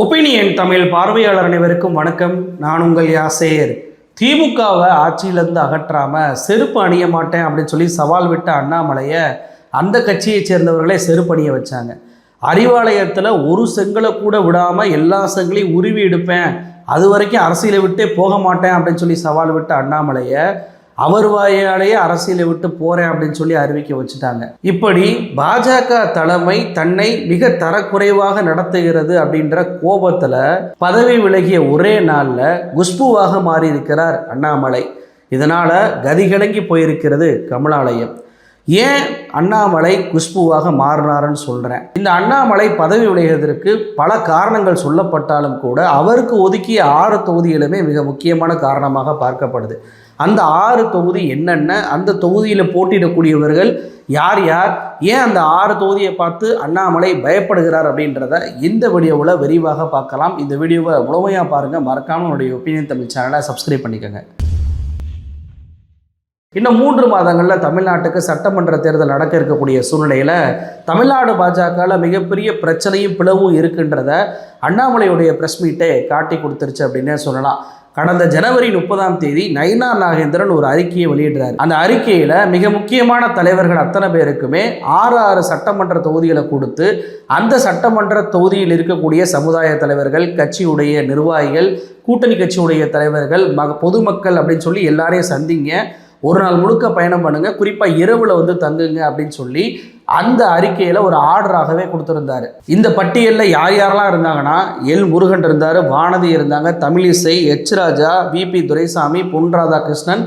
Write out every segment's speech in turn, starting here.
Opinion Tamil பார்வையாளர் அனைவருக்கும் வணக்கம். நான் உங்கள் யாசேர். திமுகவை ஆட்சியிலேருந்து அகற்றாமல் செருப்பு அணிய மாட்டேன் அப்படின்னு சொல்லி சவால் விட்ட அண்ணாமலையை அந்த கட்சியைச் சேர்ந்தவர்களே செருப்பு அணிய வச்சாங்க. அறிவாலயத்தில் ஒரு செங்கலை கூட விடாமல் எல்லா செங்கலையும் உருவி எடுப்பேன். அது வரைக்கும் அரசியலை விட்டே போக மாட்டேன் அப்படின்னு சொல்லி சவால் விட்ட அண்ணாமலையை அவர் வாயாலேயே அரசியலை விட்டு போறேன் அப்படின்னு சொல்லி அறிவிக்க வச்சுட்டாங்க. இப்படி பாஜக தலைமை தன்னை மிக தரக்குறைவாக நடத்துகிறது அப்படின்ற கோபத்துல பதவி விலகிய ஒரே நாள்ல குஷ்புவாக மாறியிருக்கிறார் அண்ணாமலை. இதனால கதிகலங்கி போயிருக்கிறது கமலாலயம். ஏன் அண்ணாமலை குஷ்புவாக மாறினாருன்னு சொல்கிறேன் இந்த அண்ணாமலை பதவி விலகியதற்கு பல காரணங்கள் சொல்லப்பட்டாலும் கூட அவருக்கு ஒதுக்கிய ஆறு தொகுதிகளுமே மிக முக்கியமான காரணமாக பார்க்கப்படுது. அந்த ஆறு தொகுதி என்னென்ன அந்த தொகுதியில் போட்டியிடக்கூடியவர்கள் யார் யார் ஏன் அந்த ஆறு தொகுதியை பார்த்து அண்ணாமலை பயப்படுகிறார் அப்படின்றத இந்த வீடியோவில் விரிவாக பார்க்கலாம். இந்த வீடியோவை முழுமையாக பாருங்கள் மறக்காமல் என்னுடைய ஒப்பீனியன் தமிழ் சேனலை சப்ஸ்கிரைப் பண்ணிக்கோங்க. இன்னும் மூன்று மாதங்களில் தமிழ்நாட்டுக்கு சட்டமன்ற தேர்தல் நடக்க இருக்கக்கூடிய சூழ்நிலையில் தமிழ்நாடு பாஜகவில் மிகப்பெரிய பிரச்சனையும் பிளவும் இருக்கின்றத அண்ணாமலையுடைய ப்ரெஸ் மீட்டை காட்டி கொடுத்துருச்சு அப்படின்னே சொல்லலாம். கடந்த ஜனவரி முப்பதாம் தேதி நைனா நாகேந்திரன் ஒரு அறிக்கையை வெளியிடுறார். அந்த அறிக்கையில் மிக முக்கியமான தலைவர்கள் அத்தனை பேருக்குமே ஆறு ஆறு சட்டமன்ற தொகுதிகளை கொடுத்து அந்த சட்டமன்ற தொகுதியில் இருக்கக்கூடிய சமுதாய தலைவர்கள் கட்சியுடைய நிர்வாகிகள் கூட்டணி கட்சியுடைய தலைவர்கள் மக பொதுமக்கள் அப்படின்னு சொல்லி எல்லாரையும் சந்திங்க. ஒரு நாள் முழுக்க பயணம் பண்ணுங்க. குறிப்பாக இரவில் வந்து தங்குங்க அப்படின்னு சொல்லி அந்த அறிக்கையில் ஒரு ஆர்டராகவே கொடுத்துருந்தாரு. இந்த பட்டியலில் யார் யாரெல்லாம் இருந்தாங்கன்னா எல் முருகன் இருந்தார் வானதி இருந்தாங்க Tamilisai H Raja P P Duraisamy Pon Radhakrishnan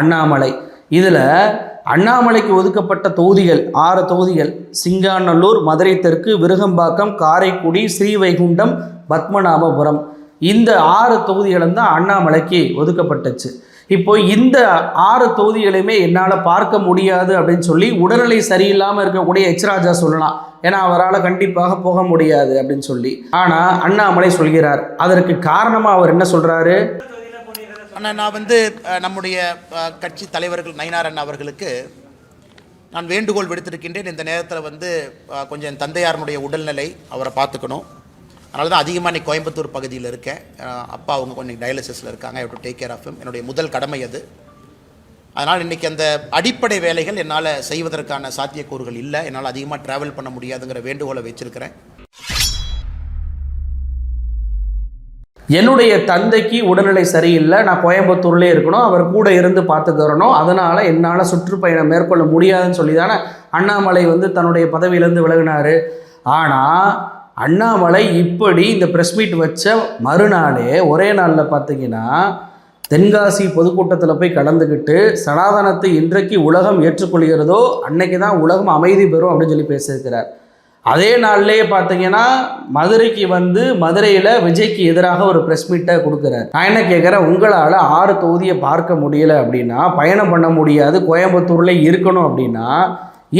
Annamalai. இதில் அண்ணாமலைக்கு ஒதுக்கப்பட்ட தொகுதிகள் ஆறு தொகுதிகள். சிங்காநல்லூர் மதுரை தெற்கு விருகம்பாக்கம் காரைக்குடி ஸ்ரீவைகுண்டம் பத்மநாபபுரம். இந்த ஆறு தொகுதிகளும் தான் அண்ணாமலைக்கு ஒதுக்கப்பட்டுச்சு. இப்போ இந்த ஆறு தொகுதிகளையுமே என்னால் பார்க்க முடியாது அப்படின்னு சொல்லி உடல்நிலை சரியில்லாமல் இருக்கக்கூடிய எச் ராஜா சொல்லலாம். ஏன்னா அவரால் கண்டிப்பாக போக முடியாது அப்படின்னு சொல்லி. ஆனால் அண்ணாமலை சொல்கிறார். அதற்கு காரணமாக அவர் என்ன சொல்கிறாரு அண்ணா நான் வந்து நம்முடைய கட்சி தலைவர்கள் நயினாரன் அவர்களுக்கு நான் வேண்டுகோள் விடுத்திருக்கின்றேன். இந்த நேரத்தில் வந்து கொஞ்சம் என் தந்தையாரனுடைய உடல்நிலை அவரை பார்த்துக்கணும். அதனால தான் அதிகமாக இன்னைக்கு கோயம்புத்தூர் பகுதியில் இருக்கேன் அப்பா அவங்க கொஞ்சம் டயாலிசிஸில் இருக்காங்க I do take care of என்னுடைய முதல் கடமை அது. அதனால் இன்றைக்கி அந்த அடிப்படை வேலைகள் என்னால் செய்வதற்கான சாத்தியக்கூறுகள் இல்லை. என்னால் அதிகமாக ட்ராவல் பண்ண முடியாதுங்கிற வேண்டுகோளை வச்சுருக்கிறேன். என்னுடைய தந்தைக்கு உடல்நிலை சரியில்லை. நான் கோயம்புத்தூர்லேயே இருக்கணும். அவர் கூட இருந்து பார்த்துக்கிறணும் அதனால் என்னால் சுற்றுப்பயணம் மேற்கொள்ள முடியாதுன்னு சொல்லி தானே அண்ணாமலை வந்து தன்னுடைய பதவியிலேருந்து விலகினார். ஆனால் அண்ணாமலை இப்படி இந்த ப்ரெஸ் மீட் வச்ச மறுநாளே ஒரே நாளில் பார்த்தீங்கன்னா தென்காசி பொதுக்கூட்டத்தில் போய் கலந்துக்கிட்டு சனாதனத்தை இன்றைக்கு உலகம் ஏற்றுக்கொள்கிறதோ அன்னைக்கு தான் உலகம் அமைதி பெறும் அப்படின்னு சொல்லி பேசியிருக்கிறார். அதே நாள்லேயே பார்த்தீங்கன்னா மதுரைக்கு வந்து மதுரையில் விஜய்க்கு எதிராக ஒரு ப்ரெஸ் மீட்டை கொடுக்குறாரு. நான் என்ன கேட்குறேன் உங்களால் ஆறு தொகுதியை பார்க்க முடியல அப்படின்னா பயணம் பண்ண முடியாது கோயம்புத்தூரில் இருக்கணும் அப்படின்னா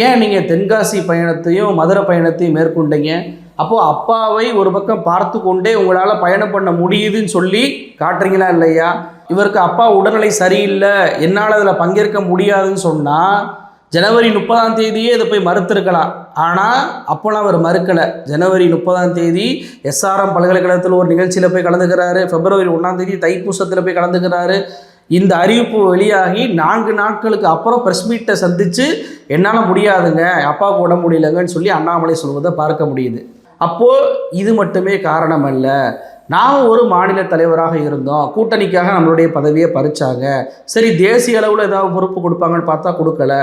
ஏன் நீங்கள் தென்காசி பயணத்தையும் மதுரை பயணத்தையும் மேற்கொண்டீங்க? அப்போது அப்பாவை ஒரு பக்கம் பார்த்து கொண்டே உங்களால் பயணம் பண்ண முடியுதுன்னு சொல்லி காட்டுறீங்களா இல்லையா? இவருக்கு அப்பா உடல்நிலை சரியில்லை என்னால் அதில் பங்கேற்க முடியாதுன்னு சொன்னால் ஜனவரி முப்பதாம் தேதியே இதை போய் மறுத்துருக்கலாம். ஆனால் அப்போலாம் அவர் மறுக்கலை. ஜனவரி முப்பதாம் தேதி எஸ்ஆர்எம் பல்கலைக்கழகத்தில் ஒரு நிகழ்ச்சியில் போய் கலந்துக்கிறாரு. பிப்ரவரி ஒன்றாம் தேதி தைப்பூசத்தில் போய் கலந்துக்கிறாரு. இந்த அறிவிப்பு வெளியாகி நான்கு நாட்களுக்கு அப்புறம் ப்ரெஸ் மீட்டை சந்தித்து என்னால் முடியாதுங்க அப்பாவுக்கு உடம்பு முடியலங்கன்னு சொல்லி அண்ணாமலை சொல்வதை பார்க்க முடியுது. அப்போது இது மட்டுமே காரணம் அல்ல நாம் ஒரு மாநில தலைவராக இருந்தோம். கூட்டணிக்காக நம்மளுடைய பதவியை பறிச்சாங்க. சரி தேசிய அளவில் ஏதாவது பொறுப்பு கொடுப்பாங்கன்னு பார்த்தா கொடுக்கல.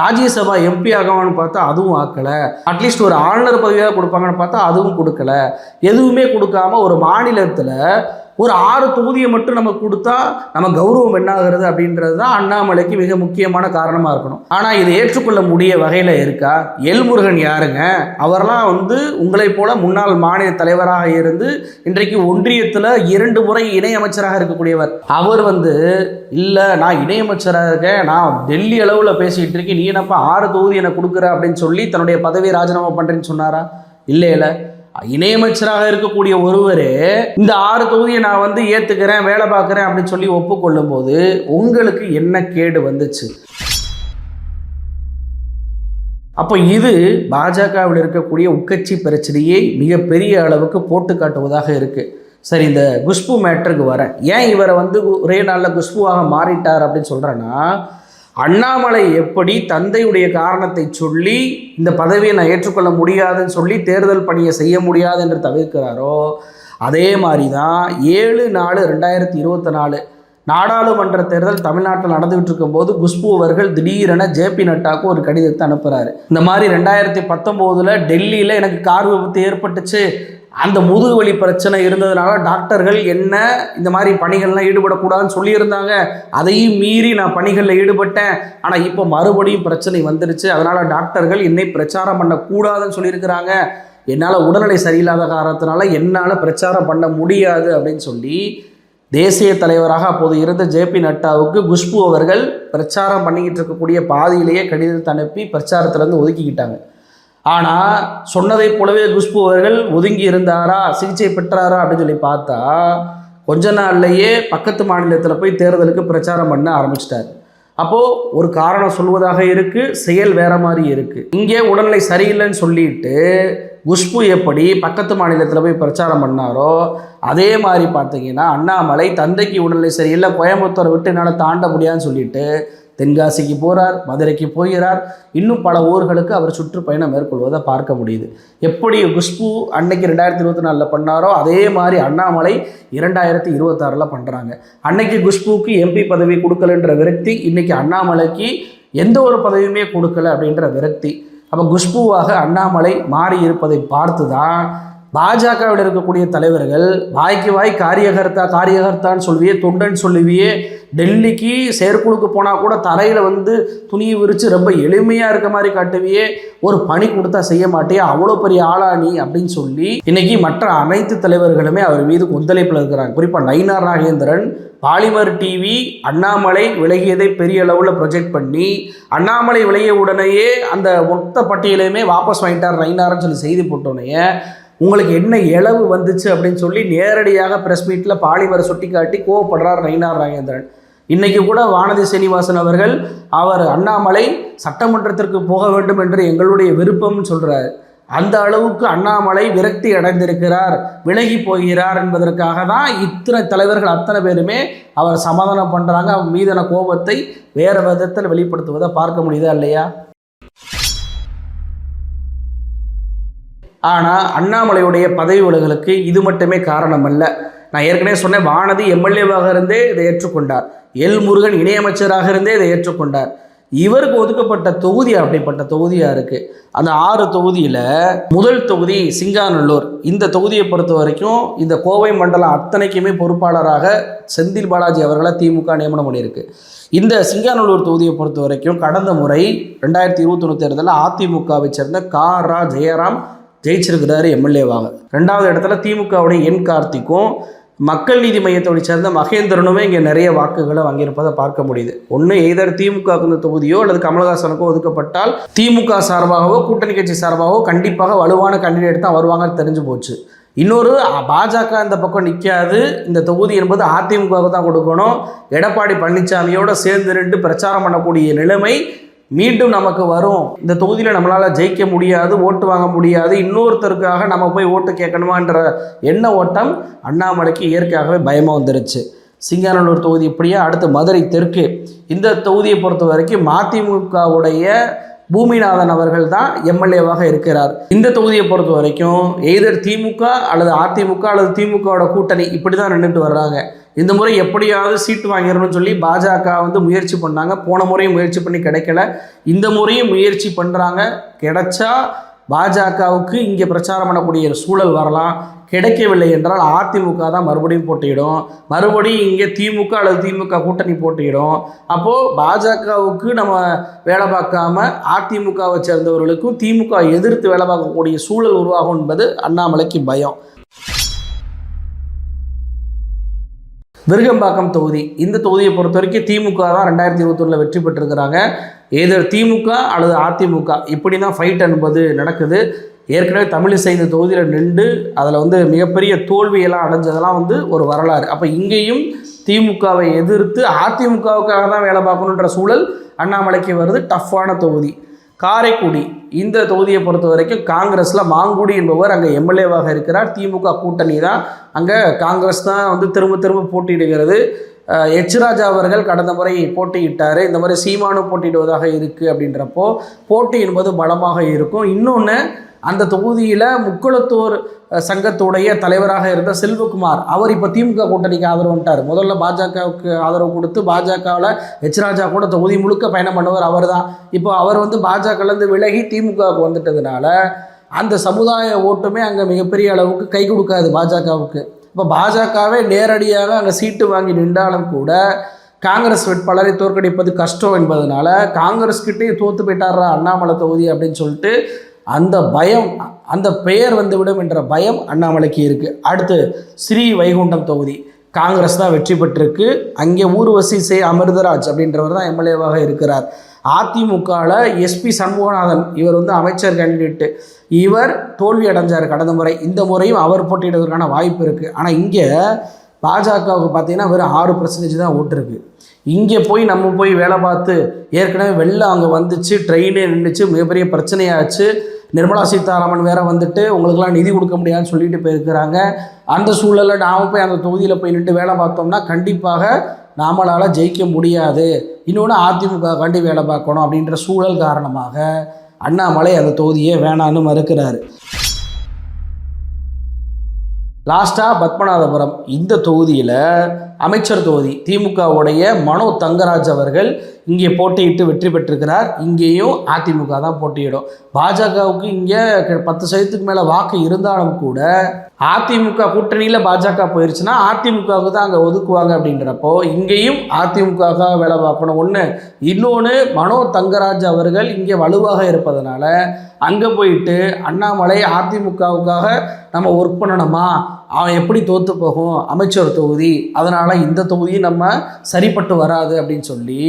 ராஜ்யசபா எம்பி ஆகவான்னு பார்த்தா அதுவும் ஆக்கலை. அட்லீஸ்ட் ஒரு ஆளுநர் பதவியாக கொடுப்பாங்கன்னு பார்த்தா அதுவும் கொடுக்கல. எதுவுமே கொடுக்காம ஒரு மாநிலத்தில் ஒரு ஆறு தொகுதியை மட்டும் நம்ம கொடுத்தா நம்ம கௌரவம் என்னாகிறது அப்படின்றது தான் அண்ணாமலைக்கு மிக முக்கியமான காரணமாக இருக்கணும். ஆனால் இதை ஏற்றுக்கொள்ள முடிய வகையில் இருக்கா? எல்முருகன் யாருங்க? அவரெல்லாம் வந்து உங்களைப் போல முன்னாள் மாநில தலைவராக இருந்து இன்றைக்கு ஒன்றியத்தில் இரண்டு முறை இணையமைச்சராக இருக்கக்கூடியவர். அவர் வந்து இல்லை நான் இணையமைச்சராக இருக்கேன். நான் டெல்லி அளவில் பேசிகிட்டு இருக்கேன். நீ என்னப்பா ஆறு தொகுதி எனக்கு கொடுக்குற? அப்படின்னு சொல்லி தன்னுடைய பதவியை ராஜினாமா பண்ணுறேன்னு சொன்னாரா? இல்லை இல்லை இணையமைச்சராக இருக்கக்கூடிய ஒருவரே இந்த ஆறு தொகுதியை நான் வந்து ஏற்றுக்கிறேன் வேலை பார்க்குறேன் அப்படின்னு சொல்லி ஒப்புக்கொள்ளும் போது உங்களுக்கு என்ன கேடு வந்துச்சு? அப்போ இது பாஜகவில் இருக்கக்கூடிய உட்கட்சி பிரச்சனையை மிகப்பெரிய அளவுக்கு போட்டு காட்டுவதாக இருக்குது சரி இந்த குஷ்பு மேட்டருக்கு வரேன். ஏன் இவரை வந்து ஒரே நாளில் குஷ்புவாக மாறிட்டார் அப்படின்னு சொல்கிறேன்னா அண்ணாமலை எப்படி தந்தையுடைய காரணத்தை சொல்லி இந்த பதவியை நான் ஏற்றுக்கொள்ள முடியாதுன்னு சொல்லி தேர்தல் பணியை செய்ய முடியாது என்று தவிர்க்கிறாரோ அதே மாதிரி தான் ஏழு நாலு ரெண்டாயிரத்தி இருபத்தி நாலு நாடாளுமன்ற தேர்தல் தமிழ்நாட்டில் நடந்துகிட்டு இருக்கும்போது குஷ்பு அவர்கள் திடீரென ஜேபி நட்டாவுக்கு ஒரு கடிதத்தை அனுப்புகிறாரு இந்த மாதிரி ரெண்டாயிரத்தி பத்தொம்போதில் டெல்லியில் எனக்கு கார் விபத்து ஏற்பட்டுச்சு. அந்த முதுகு வலி பிரச்சனை இருந்ததுனால டாக்டர்கள் என்ன இந்த மாதிரி பணிகள்லாம் ஈடுபடக்கூடாதுன்னு சொல்லியிருந்தாங்க. அதையும் மீறி நான் பணிகளில் ஈடுபட்டேன். ஆனால் இப்போ மறுபடியும் பிரச்சனை வந்துருச்சு. அதனால் டாக்டர்கள் என்னை பிரச்சாரம் பண்ணக்கூடாதுன்னு சொல்லியிருக்கிறாங்க. என்னால் உடல்நிலை சரியில்லாத காரணத்தினால என்னால் பிரச்சாரம் பண்ண முடியாது அப்படின்னு சொல்லி தேசிய தலைவராக அப்போது இருந்த ஜேபி நட்டாவுக்கு குஷ்பு அவர்கள் பிரச்சாரம் பண்ணிக்கிட்டு இருக்கக்கூடிய பாதியிலேயே கடிதத்தை அனுப்பி பிரச்சாரத்திலேருந்து ஒதுக்கிக்கிட்டாங்க. ஆனால் சொன்னதைப் போலவே குஷ்பு அவர்கள் ஒதுங்கி இருந்தாரா சிகிச்சை பெற்றாரா அப்படின்னு சொல்லி பார்த்தா கொஞ்ச நாள்லையே பக்கத்து மாநிலத்தில் போய் தேர்தலுக்கு பிரச்சாரம் பண்ண ஆரம்பிச்சிட்டார். அப்போது ஒரு காரணம் சொல்வதாக இருக்குது செயல் வேற மாதிரி இருக்குது இங்கே உடல்நிலை சரியில்லைன்னு சொல்லிட்டு குஷ்பு எப்படி பக்கத்து மாநிலத்தில் போய் பிரச்சாரம் பண்ணாரோ அதே மாதிரி பார்த்தீங்கன்னா அண்ணாமலை தந்தைக்கு உடல்நிலை சரியில்லை கோயம்புத்தூரை விட்டு என்னால் தாண்ட முடியாதுன்னு சொல்லிட்டு தென்காசிக்கு போகிறார் மதுரைக்கு போகிறார். இன்னும் பல ஊர்களுக்கு அவர் சுற்றுப்பயணம் மேற்கொள்வதை பார்க்க முடியுது. எப்படி குஷ்பு அன்னைக்கு ரெண்டாயிரத்தி இருபத்தி நாலில் பண்ணாரோ அதே மாதிரி அண்ணாமலை இரண்டாயிரத்தி இருபத்தாறில் பண்ணுறாங்க அன்னைக்கு குஷ்புக்கு எம்பி பதவி கொடுக்கலன்ற விரக்தி இன்னைக்கு அண்ணாமலைக்கு எந்த ஒரு பதவியுமே கொடுக்கல அப்படின்ற விரக்தி. அப்போ குஷ்புவாக அண்ணாமலை மாறி இருப்பதை பார்த்து தான் பாஜகவில் இருக்கக்கூடிய தலைவர்கள் வாய்க்கு வாய் காரியகர்த்தா காரியகர்த்தான்னு சொல்லுவியே தொண்டன் சொல்லுவியே டெல்லிக்கு செயற்குழுக்கு போனால் கூட தரையில் வந்து துணியை விரித்து ரொம்ப எளிமையாக இருக்க மாதிரி காட்டுவியே ஒரு பணி கொடுத்தா செய்ய மாட்டே அவ்வளோ பெரிய ஆளா நீ அப்படின்னு சொல்லி இன்னைக்கு மற்ற அனைத்து தலைவர்களுமே அவர் மீது கொந்தளிப்பில் இருக்கிறாங்க. குறிப்பாக நயினார் ராகேந்திரன் பாலிமர் டிவி அண்ணாமலை விலகியதை பெரிய அளவில் ப்ரொஜெக்ட் பண்ணி அண்ணாமலை விலகிய உடனேயே அந்த மொத்த பட்டியலையுமே வாபஸ் வாங்கிட்டார் நயினார்னு சொல்லி செய்தி போட்டோன்னே உங்களுக்கு என்ன இளவு வந்துச்சு அப்படின்னு சொல்லி நேரடியாக ப்ரெஸ் மீட்டில் பாலிமரை சுட்டி காட்டி கோவப்படுறார் நயினார் நாகேந்திரன். இன்றைக்கி கூட வானதி சீனிவாசன் அவர்கள் அவர் அண்ணாமலை சட்டமன்றத்திற்கு போக வேண்டும் என்று எங்களுடைய விருப்பம்னு சொல்கிறார் அந்த அளவுக்கு அண்ணாமலை விரக்தி அடைந்திருக்கிறார் விலகி போகிறார் என்பதற்காக தான் இத்தனை தலைவர்கள் அத்தனை பேருமே அவர் சமாதானம் பண்ணுறாங்க அவன் மீதான கோபத்தை வேறு விதத்தில் வெளிப்படுத்துவதை பார்க்க முடியுதா இல்லையா? ஆனால் அண்ணாமலையுடைய பதவி விலகலுக்கு இது மட்டுமே காரணம் அல்ல நான் ஏற்கனவே சொன்னேன் வானதி எம்எல்ஏவாக இருந்தே இதை ஏற்றுக்கொண்டார். எல் முருகன் இணையமைச்சராக இருந்தே இதை ஏற்றுக்கொண்டார். இவருக்கு ஒதுக்கப்பட்ட தொகுதி அப்படிப்பட்ட தொகுதியாக இருக்குது அந்த ஆறு தொகுதியில் முதல் தொகுதி சிங்காநல்லூர். இந்த தொகுதியை பொறுத்த வரைக்கும் இந்த கோவை மண்டலம் அத்தனைக்குமே பொறுப்பாளராக செந்தில் பாலாஜி அவர்களை திமுக நியமனம் பண்ணியிருக்கு. இந்த சிங்காநல்லூர் தொகுதியை பொறுத்த வரைக்கும் கடந்த முறை ரெண்டாயிரத்தி இருபத்தொன்று தேர்தலில் அதிமுகவை சேர்ந்த கா. ரா. ஜெயராம் ஜெயிச்சிருக்கிறாரு எம்எல்ஏவாக. ரெண்டாவது இடத்துல திமுகவுடைய என் கார்த்திக்கும் மக்கள் நீதி மையத்தோடு சேர்ந்த மகேந்திரனுமே இங்கே நிறைய வாக்குகளை வாங்கியிருப்பதை பார்க்க முடியுது. ஒன்று எய்தர் திமுக இந்த தொகுதியோ அல்லது கமலஹாசனுக்கோ ஒதுக்கப்பட்டால் திமுக சார்பாகவோ கூட்டணி கட்சி சார்பாகவோ கண்டிப்பாக வலுவான கேண்டிடேட் தான் வருவாங்கன்னு தெரிஞ்சு போச்சு. இன்னொரு பாஜக இந்த பக்கம் நிற்காது இந்த தொகுதி என்பது அதிமுகவுக்கு தான் கொடுக்கணும். எடப்பாடி பழனிசாமியோட சேர்ந்து நின்று பிரச்சாரம் பண்ணக்கூடிய நிலைமை மீண்டும் நமக்கு வரும். இந்த தொகுதியில் நம்மளால் ஜெயிக்க முடியாது ஓட்டு வாங்க முடியாது. இன்னொருத்தருக்காக நம்ம போய் ஓட்டு கேட்கணுமான்ற எண்ண ஓட்டம் அண்ணாமலைக்கு இயற்கையாகவே பயமாக வந்துருச்சு. சிங்காநல்லூர் தொகுதி இப்படியே? அடுத்து மதுரை தெற்கு. இந்த தொகுதியை பொறுத்த வரைக்கும் மதிமுகவுடைய பூமிநாதன் அவர்கள் தான் எம்எல்ஏவாக இருக்கிறார். இந்த தொகுதியை பொறுத்த வரைக்கும் எய்தர் திமுக அல்லது அதிமுக அல்லது திமுகவோட கூட்டணி இப்படி தான் நின்றுட்டு வர்றாங்க. இந்த முறை எப்படியாவது சீட்டு வாங்கிடணும்னு சொல்லி பாஜக வந்து முயற்சி பண்ணாங்க. போன முறையும் முயற்சி பண்ணி கிடைக்கல. இந்த முறையும் முயற்சி பண்ணுறாங்க கிடைச்சா பாஜகவுக்கு இங்கே பிரச்சாரம் பண்ணக்கூடிய சூழல் வரலாம். கிடைக்கவில்லை என்றால் அதிமுக தான் மறுபடியும் போட்டியிடும். மறுபடியும் இங்கே திமுக அல்லது திமுக கூட்டணி போட்டியிடும். அப்போது பாஜகவுக்கு நம்ம வேலை பார்க்காம அதிமுகவை சேர்ந்தவர்களுக்கும் திமுக எதிர்த்து வேலை பார்க்கக்கூடிய சூழல் உருவாகும் என்பது அண்ணாமலைக்கு பயம். விருகம்பாக்கம் தொகுதி. இந்த தொகுதியை பொறுத்த வரைக்கும் திமுக தான் ரெண்டாயிரத்தி இருபத்தொன்னில் வெற்றி பெற்றிருக்கிறாங்க. எதிர் திமுக அல்லது அதிமுக. இப்படி தான் ஃபைட் என்பது நடக்குது. ஏற்கனவே தமிழிசை இந்த தொகுதியில் நின்று அதில் வந்து மிகப்பெரிய தோல்வியெல்லாம் அடைஞ்சதெல்லாம் வந்து ஒரு வரலாறு. அப்போ இங்கேயும் திமுகவை எதிர்த்து அதிமுகவுக்காக தான் வேலை பார்க்கணுன்ற சூழல் அண்ணாமலைக்கு வருது. டஃப்பான தொகுதி. காரைக்குடி இந்த தொகுதியை பொறுத்த வரைக்கும் காங்கிரஸில் மாங்குடி என்பவர் அங்கே எம்எல்ஏவாக இருக்கிறார். திமுக கூட்டணி தான் அங்கே காங்கிரஸ் தான் வந்து திரும்ப திரும்ப போட்டியிடுகிறது. அஹ் எச் ராஜா அவர்கள் கடந்த முறை போட்டியிட்டார். இந்த மாதிரி சீமானும் போட்டியிடுவதாக இருக்குது அப்படின்றப்போ போட்டி என்பது பலமாக இருக்கும். இன்னொன்று அந்த தொகுதியில் முக்குளத்தூர் சங்கத்துடைய தலைவராக இருந்த செல்வகுமார் அவர் இப்போ திமுக கூட்டணிக்கு ஆதரவு வந்துட்டார். முதல்ல பாஜகவுக்கு ஆதரவு கொடுத்து பாஜகவில் ஹெச் ராஜா கூட தொகுதி முழுக்க பயணம் பண்ணுவார் அவர் தான் இப்போ அவர் வந்து பாஜகலேருந்து விலகி திமுகவுக்கு வந்துட்டதுனால அந்த சமுதாய ஓட்டுமே அங்கே மிகப்பெரிய அளவுக்கு கை கொடுக்காது பாஜகவுக்கு. இப்போ பாஜகவே நேரடியாக அங்கே சீட்டு வாங்கி நின்றாலும் கூட காங்கிரஸ் வேட்பாளரை தோற்கடிப்பது கஷ்டம் என்பதனால காங்கிரஸ் கிட்டே தோத்து போயிட்டாரா அண்ணாமலை தொகுதி அப்படின்னு சொல்லிட்டு அந்த பயம் அந்த பெயர் வந்துவிடும் என்ற பயம் அண்ணாமலைக்கு இருக்குது அடுத்து ஸ்ரீ வைகுண்டம் தொகுதி. காங்கிரஸ் தான் வெற்றி பெற்றிருக்கு. அங்கே ஊர்வசி சே அமிர்தராஜ் அப்படின்றவர் தான் எம்எல்ஏவாக இருக்கிறார். அதிமுகவில் எஸ்பி சண்முகநாதன் இவர் வந்து அமைச்சர் கேண்டிடேட்டு இவர் தோல்வி அடைஞ்சார் கடந்த முறை. இந்த முறையும் அவர் போட்டியிடுவதற்கான வாய்ப்பு இருக்குது ஆனால் இங்கே பாஜகவுக்கு பார்த்தீங்கன்னா வெறும் ஆறு பர்சன்டேஜ் தான் ஓட்டு இருக்குது இங்கே போய் நம்ம போய் வேலை பார்த்து ஏற்கனவே வெள்ளம் அங்கே வந்துச்சு ட்ரெயினே நின்றுச்சு மிகப்பெரிய பிரச்சனையாச்சு. நிர்மலா சீதாராமன் வேற வந்துட்டு உங்களுக்கெல்லாம் நிதி கொடுக்க முடியாதுன்னு சொல்லிட்டு போயிருக்கிறாங்க. அந்த சூழலில் நாம் போய் அந்த தொகுதியில் போய் நின்று வேலை பார்த்தோம்னா கண்டிப்பாக நாமளால் ஜெயிக்க முடியாது. இன்னொன்று அதிமுக கண்டி வேலை பார்க்கணும் அப்படின்ற சூழல் காரணமாக அண்ணாமலை அந்த தொகுதியே வேணான்னு மறுக்கிறாரு. லாஸ்ட்டாக பத்மநாதபுரம். இந்த தொகுதியில் அமைச்சர் தொகுதி திமுகவுடைய மனோ தங்கராஜ் அவர்கள் இங்கே போட்டியிட்டு வெற்றி பெற்றிருக்கிறார். இங்கேயும் அதிமுக தான் போட்டியிடும். பாஜகவுக்கு இங்கே பத்து சதவீதத்துக்கு மேலே வாக்கு இருந்தாலும் கூட அதிமுக கூட்டணியில் பாஜக போயிருச்சுன்னா அதிமுகவுக்கு தான் அங்கே ஒதுக்குவாங்க அப்படின்றப்போ இங்கேயும் அதிமுக வேலை பார்க்கணும். ஒன்று இன்னொன்று மனோ தங்கராஜ் அவர்கள் இங்கே வலுவாக இருப்பதனால அங்கே போயிட்டு அண்ணாமலை அதிமுகவுக்காக நம்ம ஒர்க் பண்ணணுமா? அவன் எப்படி தோற்று போகும்? அமைச்சர் தொகுதி. அதனால் இந்த தொகுதி நம்ம சரிப்பட்டு வராது அப்படின்னு சொல்லி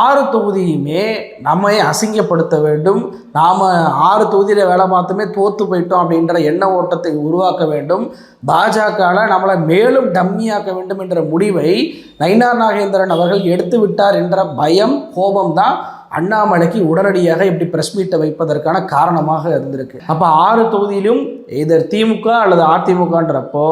ஆறு தொகுதியுமே நம்மை அசிங்கப்படுத்த வேண்டும். நாம் ஆறு தொகுதியில் வேலை பார்த்துமே தோற்று போயிட்டோம் அப்படின்ற எண்ண ஓட்டத்தை உருவாக்க வேண்டும். பாஜகவில் நம்மளை மேலும் டம்மியாக்க வேண்டும் என்ற முடிவை நயினார் நாகேந்திரன் அவர்கள் எடுத்து விட்டார் என்ற பயம் கோபம் தான் அண்ணாமலைக்கு உடனடியாக இப்படி பிரஸ் மீட்டை வைப்பதற்கான காரணமாக இருந்திருக்கு. அப்போ ஆறு தொகுதியிலும் இதர் திமுக அல்லது அதிமுகன்றப்போ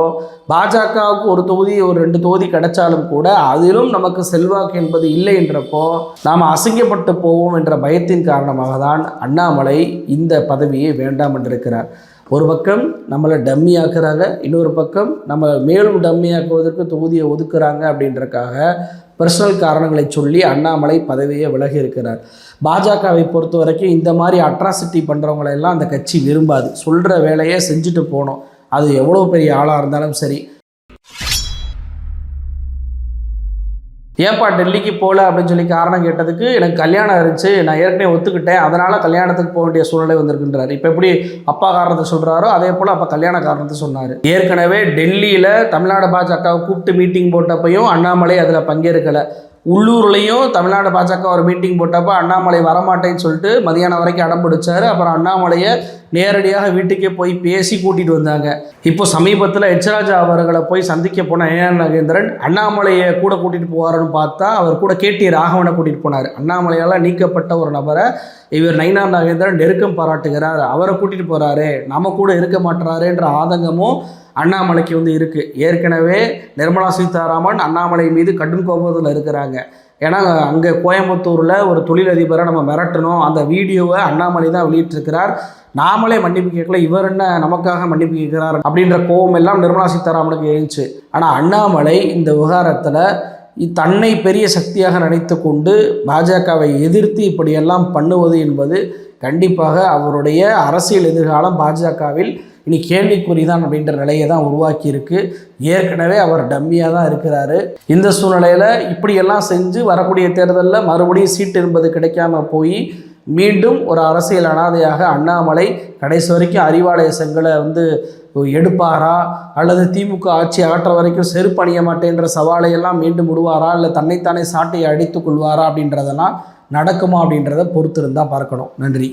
பாஜகவுக்கு ஒரு தொகுதி ஒரு ரெண்டு தொகுதி கிடைச்சாலும் கூட அதிலும் நமக்கு செல்வாக்கு என்பது இல்லை என்றப்போ நாம் அசிங்கப்பட்டு போவோம் என்ற பயத்தின் காரணமாக தான் அண்ணாமலை இந்த பதவியை வேண்டாம் என்றிருக்கிறார். ஒரு பக்கம் நம்மளை டம்மி ஆக்குறாங்க இன்னொரு பக்கம் நம்ம மேலும் டம்மி ஆக்குவதற்கு தொகுதியை ஒதுக்குறாங்க அப்படின்றக்காக பர்சனல் காரணங்களை சொல்லி அண்ணாமலை பதவியை விலகி இருக்கிறார் பாஜகவை பொறுத்த வரைக்கும் இந்த மாதிரி அட்ராசிட்டி பண்ணுறவங்களெல்லாம் அந்த கட்சி விரும்பாது. சொல்கிற வேலையை செஞ்சுட்டு போனோம் அது எவ்வளோ பெரிய ஆளாக இருந்தாலும் சரி ஏன்ப்பா டெல்லிக்கு போகல அப்படின்னு சொல்லி காரணம் கேட்டதுக்கு எனக்கு கல்யாணம் இருந்துச்சு நான் ஏற்கனவே ஒத்துக்கிட்டேன் அதனால் கல்யாணத்துக்கு போக வேண்டிய சூழ்நிலை வந்திருக்குன்றார். இப்போ எப்படி அப்பா காரணத்தை சொல்கிறாரோ அதே போல் அப்போ கல்யாண காரணத்தை சொன்னார். ஏற்கனவே டெல்லியில் தமிழ்நாடு பாஜகவை கூப்பிட்டு மீட்டிங் போட்டப்பையும் அண்ணாமலை அதில் பங்கேற்கலை. உள்ளூர்லேயும் தமிழ்நாடு பாஜக ஒரு மீட்டிங் போட்டப்போ அண்ணாமலை வரமாட்டேன்னு சொல்லிட்டு மதியானம் வரைக்கும் அடம் பிடிச்சார். அப்புறம் அண்ணாமலையை நேரடியாக வீட்டுக்கே போய் பேசி கூட்டிகிட்டு வந்தாங்க. இப்போ சமீபத்தில் எச்ராஜா அவர்களை போய் சந்திக்க போன ஏஎன் நகேந்திரன் அண்ணாமலையை கூட கூட்டிகிட்டு போவாருன்னு பார்த்தா அவர் கூட கேடி ராகவனை கூட்டிகிட்டு போனார். அண்ணாமலையால் நீக்கப்பட்ட ஒரு நபரை இவர் நயினார் நாகேந்திரன் நெருக்கம் பாராட்டுகிறார். அவரை கூட்டிகிட்டு போகிறாரு நம்ம கூட இருக்க மாட்டுறாருன்ற ஆதங்கமும் அண்ணாமலைக்கு வந்து இருக்குது ஏற்கனவே நிர்மலா சீதாராமன் அண்ணாமலை மீது கடும் கோபத்தில் இருக்கிறாங்க. ஏன்னா அங்கே கோயம்புத்தூரில் ஒரு தொழிலதிபரை நம்ம மிரட்டணும். அந்த வீடியோவை அண்ணாமலை தான் வெளியிட்டிருக்கிறார். நாமளே மன்னிப்பு கேட்கல இவர் என்ன நமக்காக மன்னிப்பு கேட்கிறார் அப்படின்ற கோபம் எல்லாம் நிர்மலா சீதாராமனுக்கு எழுந்துச்சு. ஆனால் அண்ணாமலை இந்த விவகாரத்தில் தன்னை பெரிய சக்தியாக நினைத்து கொண்டு பாஜகவை எதிர்த்து இப்படியெல்லாம் பண்ணுவது என்பது கண்டிப்பாக அவருடைய அரசியல் எதிர்காலம் பாஜகவில் இனி கேள்விக்குறி தான் அப்படின்ற நிலையை தான் உருவாக்கியிருக்கு. ஏற்கனவே அவர் டம்மியாக தான் இருக்கிறாரு. இந்த சூழ்நிலையில் இப்படியெல்லாம் செஞ்சு வரக்கூடிய தேர்தலில் மறுபடியும் சீட்டு என்பது கிடைக்காம போய் மீண்டும் ஒரு அரசியல் அனாதையாக அண்ணாமலை கடைசி வரைக்கும் அறிவாலய செங்கலை வந்து எடுப்பாரா? அல்லது திமுக ஆட்சி ஆற்ற வரைக்கும் செருப்பணிய மாட்டேன்ற சவாலை எல்லாம் மீண்டும் விடுவாரா? இல்லை தன்னைத்தானே சாட்டையை அடித்து கொள்வாரா அப்படின்றதெல்லாம் நடக்குமா அப்படின்றத பொறுத்திருந்தால் பார்க்கணும். நன்றி.